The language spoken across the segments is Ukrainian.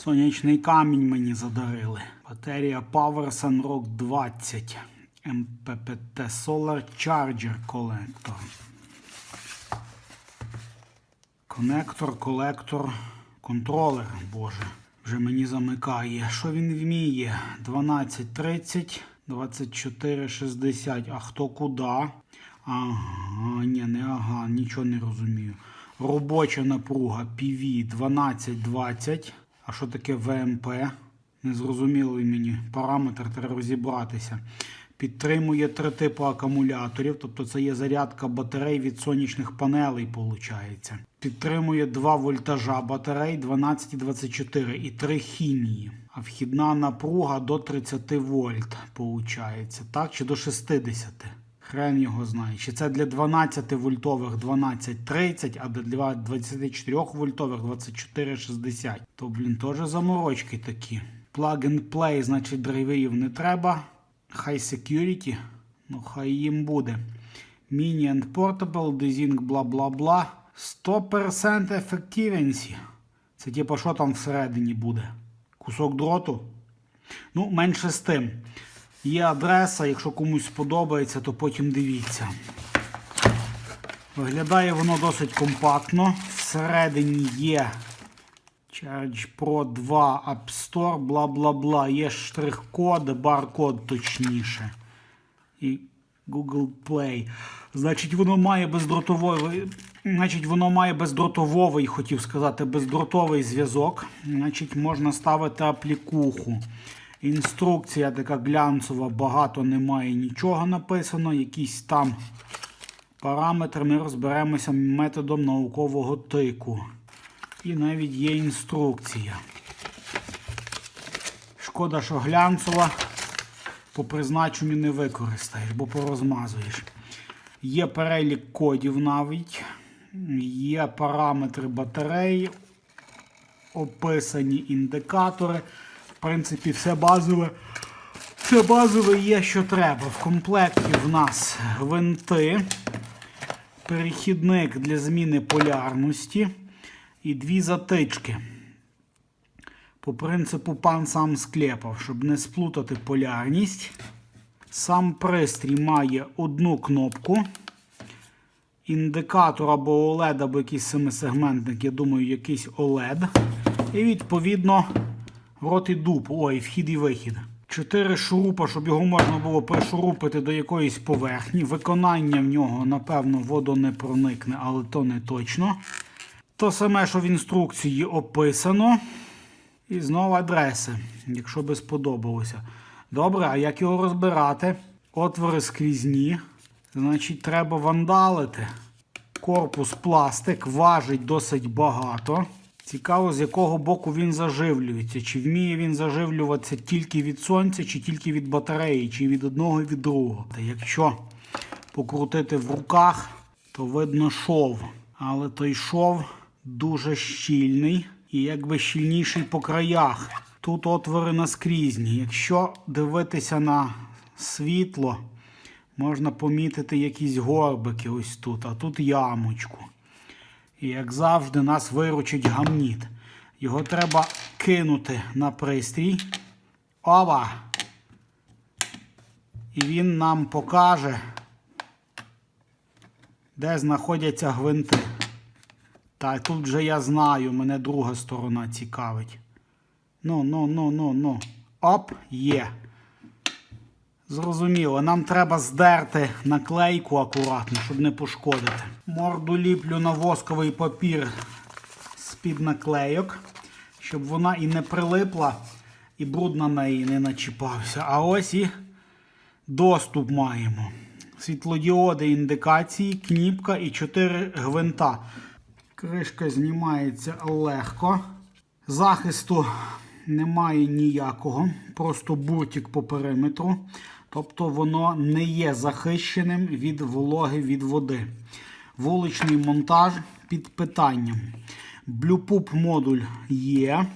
Сонячний камінь мені задарили. Батарія Power Sunrock 20. MPPT Solar Charger колектор. Конектор, колектор, контролер, боже. Вже мені замикає. Що він вміє? 12.30, 24.60. А хто куди? Ага, ні, не ага, нічого не розумію. Робоча напруга PV 12.20. А що таке ВМП? Незрозумілий мені параметр, треба розібратися. Підтримує три типи акумуляторів, тобто це є зарядка батарей від сонячних панелей, виходить. Підтримує 2 вольтажа батарей 12 і 24 і 3 хімії. А вхідна напруга до 30 вольт, виходить. Так, чи до 60? Хрен його знає. Чи це для 12 вольтових 12.30, а для 24 вольтових 24.60. То, блін, теж заморочки такі. Plug and play, значить, драйвів не треба. High security, ну хай їм буде. Mini and portable, дезінг, бла бла бла. 100% ефективності. Це типу, що там всередині буде? Кусок дроту? Ну, менше з тим. Є адреса, якщо комусь сподобається, то потім дивіться. Виглядає воно досить компактно. Всередині є Charge Pro 2 App Store, бла бла бла. Є штрих-код, бар-код точніше. І Google Play. Значить, воно має бездротовий, значить, воно має бездротовий, хотів сказати, бездротовий зв'язок. Значить, можна ставити аплікуху. Інструкція така глянцева, багато немає нічого написано. Якісь там параметри ми розберемося методом наукового тику. І навіть є інструкція. Шкода, що глянцева по призначенню не використаєш, бо порозмазуєш. Є перелік кодів навіть, є параметри батареї, описані індикатори. В принципі, все базове. Все базове є, що треба. В комплекті в нас гвинти, перехідник для зміни полярності і дві затички. По принципу пан сам склепав, щоб не сплутати полярність. Сам пристрій має одну кнопку. Індикатор або OLED, або якийсь семисегментник, я думаю, якийсь OLED. І відповідно рот і дуб. Ой, вхід і вихід. Чотири шурупа, щоб його можна було пришурупити до якоїсь поверхні. Виконання в нього, напевно, водо не проникне, але то не точно. То саме, що в інструкції описано. І знову адреси, якщо би сподобалося. Добре, а як його розбирати? Отвори скрізні. Значить, треба вандалити. Корпус пластик важить досить багато. Цікаво, з якого боку він заживлюється. Чи вміє він заживлюватися тільки від сонця, чи тільки від батареї, чи від одного від другого. Та якщо покрутити в руках, то видно шов. Але той шов дуже щільний і якби щільніший по краях. Тут отвори наскрізні. Якщо дивитися на світло, можна помітити якісь горбики ось тут, а тут ямочку. І як завжди, нас виручить гамніт. Його треба кинути на пристрій. Ова! І він нам покаже, де знаходяться гвинти. Та тут вже я знаю, мене друга сторона цікавить. Ну, ну, ну, ну, ну. Оп, є. Зрозуміло, нам треба здерти наклейку акуратно, щоб не пошкодити. Морду ліплю на восковий папір з-під наклейок, щоб вона і не прилипла, і бруд на неї не начіпався. А ось і доступ маємо. Світлодіоди індикації, кніпка і 4 гвинта. Кришка знімається легко. Захисту немає ніякого, просто буртик по периметру. Тобто воно не є захищеним від вологи від води. Вуличний монтаж під питанням. Блюпуп модуль є.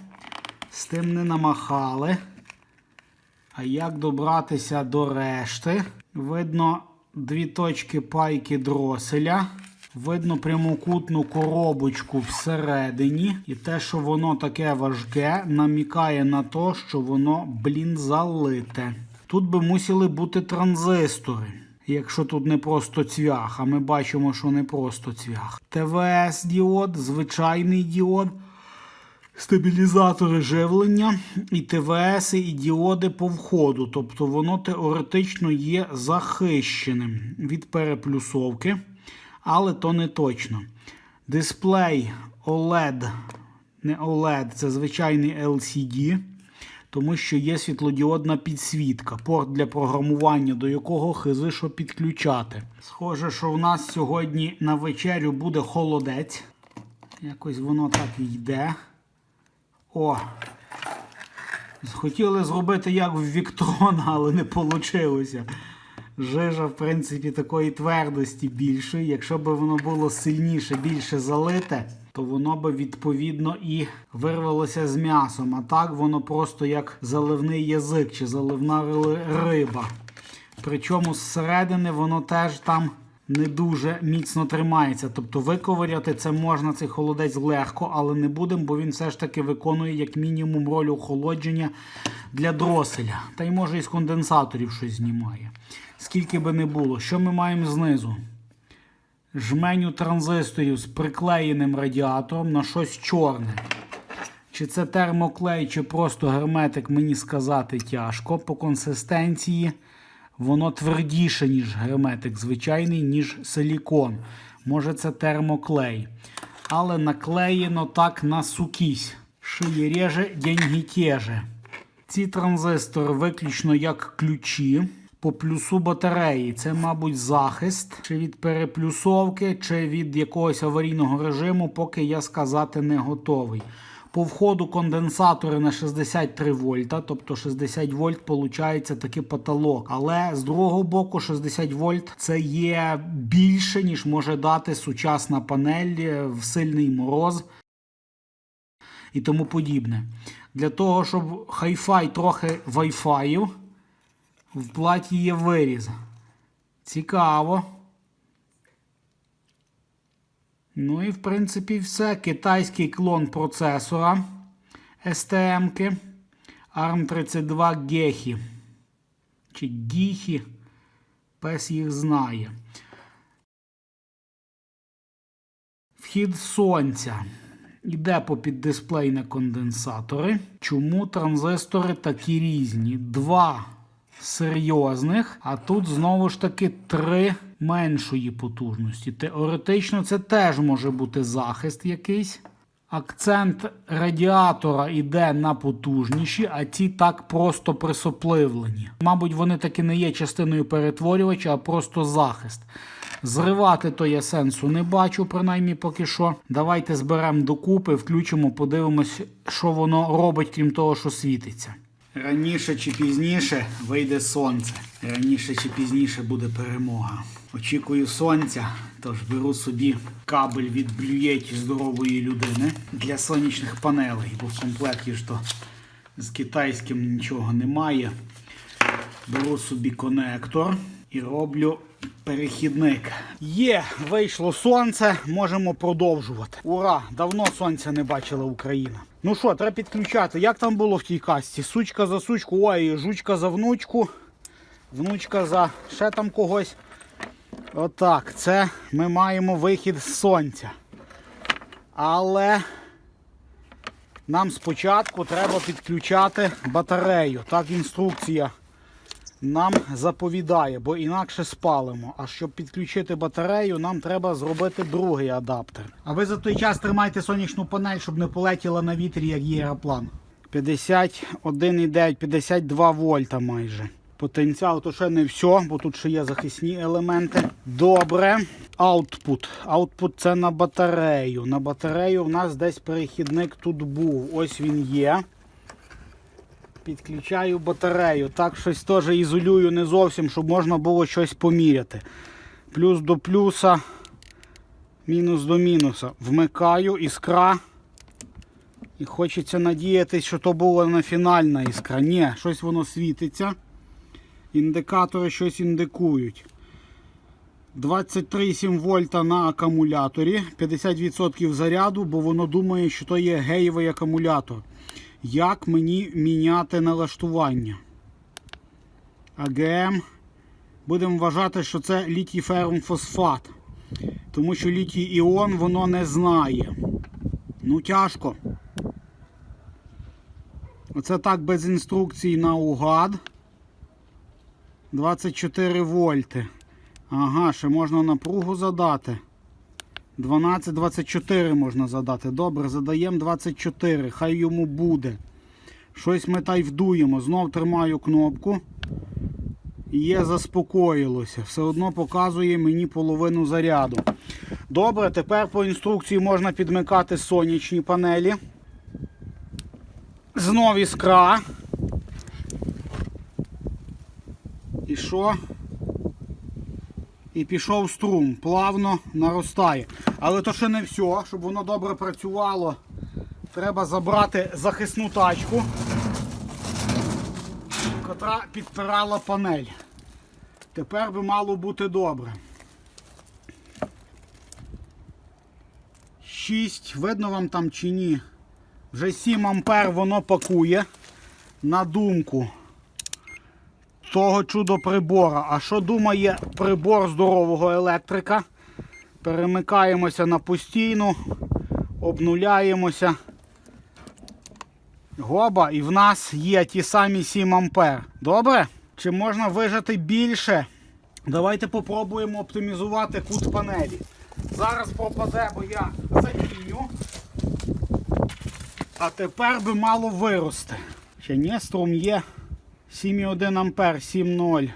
З тим не намахали. А як добратися до решти? Видно дві точки пайки дроселя. Видно прямокутну коробочку всередині, і те, що воно таке важке, намікає на те, що воно, блін, залите. Тут би мусили бути транзистори. Якщо тут не просто цвях, а ми бачимо, що не просто цвях. ТВС діод, звичайний діод, стабілізатори живлення і ТВС, і діоди по входу. Тобто воно теоретично є захищеним від переплюсовки, але то не точно. Дисплей OLED, не OLED, це звичайний LCD тому що є світлодіодна підсвітка, порт для програмування, до якого хизи що підключати. Схоже, що в нас сьогодні на вечерю буде холодець. Якось воно так і йде. О! Хотіли зробити як в Віктрона, але не вийшло. Жижа, в принципі, такої твердості більшої. Якщо б воно було сильніше, більше залите, то воно би відповідно і вирвалося з м'ясом. А так воно просто як заливний язик чи заливна риба. Причому зсередини воно теж там не дуже міцно тримається. Тобто виковиряти це можна цей холодець легко, але не будемо, бо він все ж таки виконує як мінімум роль охолодження для дроселя. Та й може із конденсаторів щось знімає. Скільки би не було. Що ми маємо знизу? Жменю транзисторів з приклеєним радіатором на щось чорне. Чи це термоклей, чи просто герметик, мені сказати тяжко. По консистенції воно твердіше, ніж герметик звичайний, ніж силікон. Може це термоклей. Але наклеєно так на сукісь. Шиє реже, деньги теже. Ці транзистори виключно як ключі. По плюсу батареї це, мабуть, захист чи від переплюсовки, чи від якогось аварійного режиму, поки я сказати не готовий. По входу конденсатори на 63 вольта, тобто 60 вольт виходить таки потолок. Але з другого боку 60 вольт це є більше, ніж може дати сучасна панель е, в сильний мороз і тому подібне. Для того, щоб хай-фай трохи вайфаїв, в платі є виріз. Цікаво. Ну і в принципі все. Китайський клон процесора STM-ки ARM32 Гехі. Чи Гіхі. Пес їх знає. Вхід сонця. Йде по піддисплей на конденсатори. Чому транзистори такі різні? Два серйозних, а тут знову ж таки три меншої потужності. Теоретично це теж може бути захист якийсь. Акцент радіатора йде на потужніші, а ці так просто присопливлені. Мабуть, вони таки не є частиною перетворювача, а просто захист. Зривати то я сенсу не бачу, принаймні поки що. Давайте зберемо докупи, включимо, подивимось, що воно робить, крім того, що світиться. Раніше чи пізніше вийде сонце. Раніше чи пізніше буде перемога. Очікую сонця, тож беру собі кабель від блюєті здорової людини для сонячних панелей, бо в комплекті ж то з китайським нічого немає. Беру собі конектор і роблю перехідник. Є, вийшло сонце, можемо продовжувати. Ура! Давно сонця не бачила Україна. Ну що, треба підключати. Як там було в тій касті? Сучка за сучку, ой, жучка за внучку, внучка за ще там когось. Отак, це ми маємо вихід з сонця. Але нам спочатку треба підключати батарею. Так інструкція нам заповідає, бо інакше спалимо. А щоб підключити батарею, нам треба зробити другий адаптер. А ви за той час тримайте сонячну панель, щоб не полетіла на вітрі, як є аероплан. 51,9, 52 вольта майже. Потенціал то ще не все, бо тут ще є захисні елементи. Добре. Output. Output це на батарею. На батарею в нас десь перехідник тут був. Ось він є. Підключаю батарею. Так щось теж ізолюю не зовсім, щоб можна було щось поміряти. Плюс до плюса, мінус до мінуса. Вмикаю іскра. І хочеться надіятися, що то була не фінальна іскра. Ні, щось воно світиться. Індикатори щось індикують. 23,7 вольта на акумуляторі, 50% заряду, бо воно думає, що то є геєвий акумулятор. Як мені міняти налаштування? АГМ. Будемо вважати, що це літій ферум фосфат. Тому що літій іон воно не знає. Ну, тяжко. Оце так без інструкцій наугад. 24 вольти. Ага, ще можна напругу задати. 12-24 можна задати. Добре, задаємо 24. Хай йому буде. Щось ми та й вдуємо. Знов тримаю кнопку. Є заспокоїлося. Все одно показує мені половину заряду. Добре, тепер по інструкції можна підмикати сонячні панелі. Знов іскра. І що? І пішов струм, плавно наростає. Але то ще не все, щоб воно добре працювало. Треба забрати захисну тачку, котра підпирала панель. Тепер би мало бути добре. 6, видно вам там чи ні? Вже 7 ампер воно пакує на думку того чудо прибора. А що думає прибор здорового електрика? Перемикаємося на постійну, обнуляємося. Гоба, і в нас є ті самі 7 ампер. Добре? Чи можна вижати більше? Давайте попробуємо оптимізувати кут панелі. Зараз пропаде, бо я задію. А тепер би мало вирости. Ще ні, струм є. 7,1 ампер, 7,0.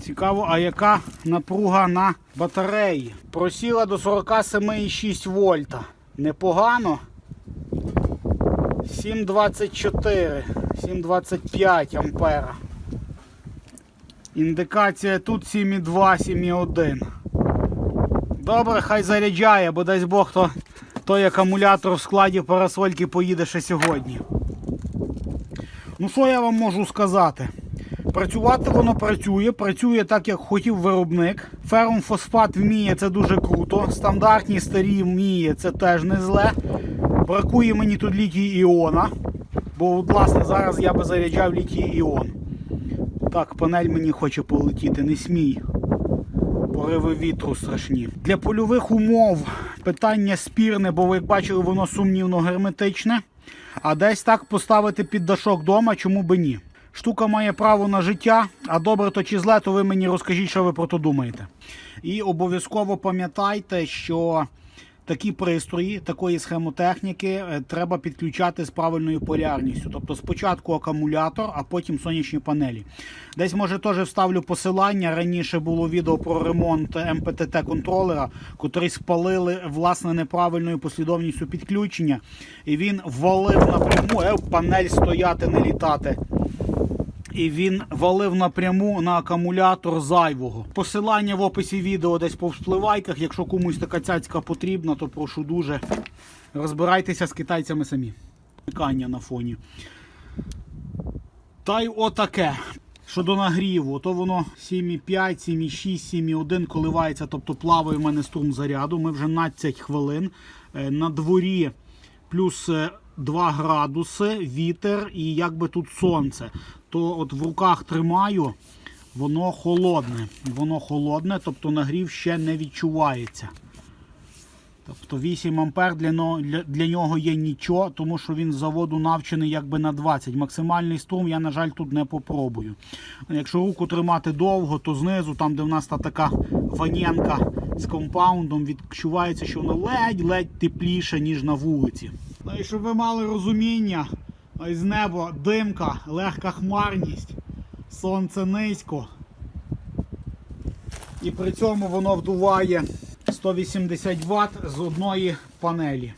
Цікаво, а яка напруга на батареї? Просіла до 47,6 вольта. Непогано. 7,24, 7,25 ампера. Індикація тут 7,2, 7,1. Добре, хай заряджає, бо дасть Бог, то той акумулятор в складі парасольки поїде ще сьогодні. Ну що я вам можу сказати? Працювати воно працює, працює так, як хотів виробник. Ферум фосфат вміє, це дуже круто. Стандартні старі вміє, це теж не зле. Бракує мені тут літій іона. Бо, власне, зараз я би заряджав літій іон. Так, панель мені хоче полетіти, не смій. Пориви вітру страшні. Для польових умов питання спірне, бо ви бачили, воно сумнівно герметичне. А десь так поставити під дашок дома, чому би ні. Штука має право на життя, а добре то чи зле, то ви мені розкажіть, що ви про то думаєте. І обов'язково пам'ятайте, що такі пристрої, такої схемотехніки е, треба підключати з правильною полярністю. Тобто спочатку акумулятор, а потім сонячні панелі. Десь може теж вставлю посилання. Раніше було відео про ремонт МПТТ контролера, котрий спалили власне неправильною послідовністю підключення. І він валив напряму, е, панель стояти, не літати. І він валив напряму на акумулятор зайвого. Посилання в описі відео десь по вспливайках. Якщо комусь така цяцька потрібна, то прошу дуже. Розбирайтеся з китайцями самі. Микання на фоні. Та й отаке. Щодо нагріву, то воно 7,5, 7,6, 7,1 коливається, тобто плаває в мене струм заряду. Ми вже 12 хвилин. Е, На дворі плюс е, 2 градуси, вітер і якби тут сонце. То от в руках тримаю, воно холодне. Воно холодне, тобто нагрів ще не відчувається. Тобто 8 ампер для, для, для нього є нічого, тому що він з заводу навчений якби на 20. Максимальний струм я, на жаль, тут не попробую. Якщо руку тримати довго, то знизу, там де в нас та така ваненка з компаундом, відчувається, що воно ледь-ледь тепліше, ніж на вулиці. Ну і щоб ви мали розуміння, ось з неба димка, легка хмарність, сонце низько. І при цьому воно вдуває 180 Вт з одної панелі.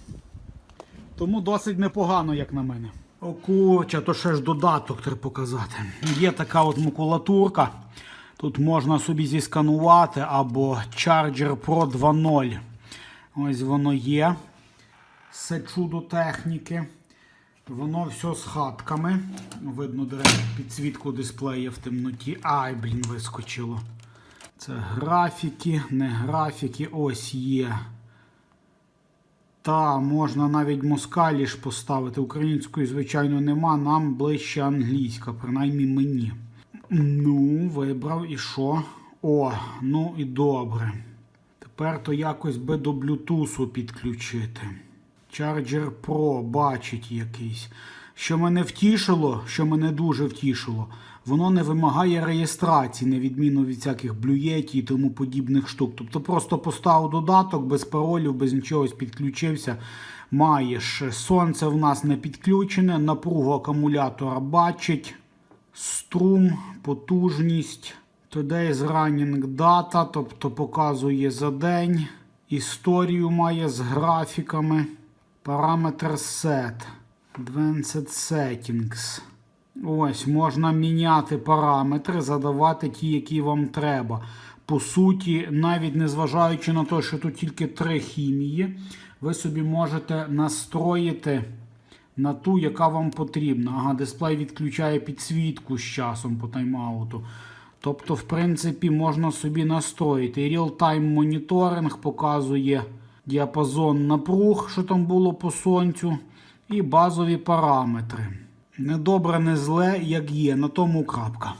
Тому досить непогано, як на мене. О, курча, то ще ж додаток треба показати. Є така от макулатурка. Тут можна собі зісканувати або Charger Pro 2.0. Ось воно є. Все чудо техніки. Воно все з хатками. Видно, до речі, підсвітку дисплея в темноті. Ай, блін, вискочило. Це графіки, не графіки, ось є. Та, можна навіть москалі поставити. Української, звичайно, нема. Нам ближче англійська, принаймні мені. Ну, вибрав і що? О, ну і добре. Тепер то якось би до Bluetooth підключити. Charger Pro бачить якийсь. Що мене втішило, що мене дуже втішило, воно не вимагає реєстрації, на відміну від всяких блюєті і тому подібних штук. Тобто просто поставив додаток без паролів, без нічого підключився. Маєш сонце в нас не підключене, напругу акумулятора бачить, струм, потужність. Today's running data, тобто показує за день. Історію має з графіками. Параметр set. Advanced settings. Ось, можна міняти параметри, задавати ті, які вам треба. По суті, навіть незважаючи на те, що тут тільки три хімії, ви собі можете настроїти на ту, яка вам потрібна. Ага, дисплей відключає підсвітку з часом по тайм-ауту. Тобто, в принципі, можна собі настроїти. Real-time моніторинг показує діапазон напруг, що там було по сонцю, і базові параметри. Не добре, не зле, як є. На тому крапка.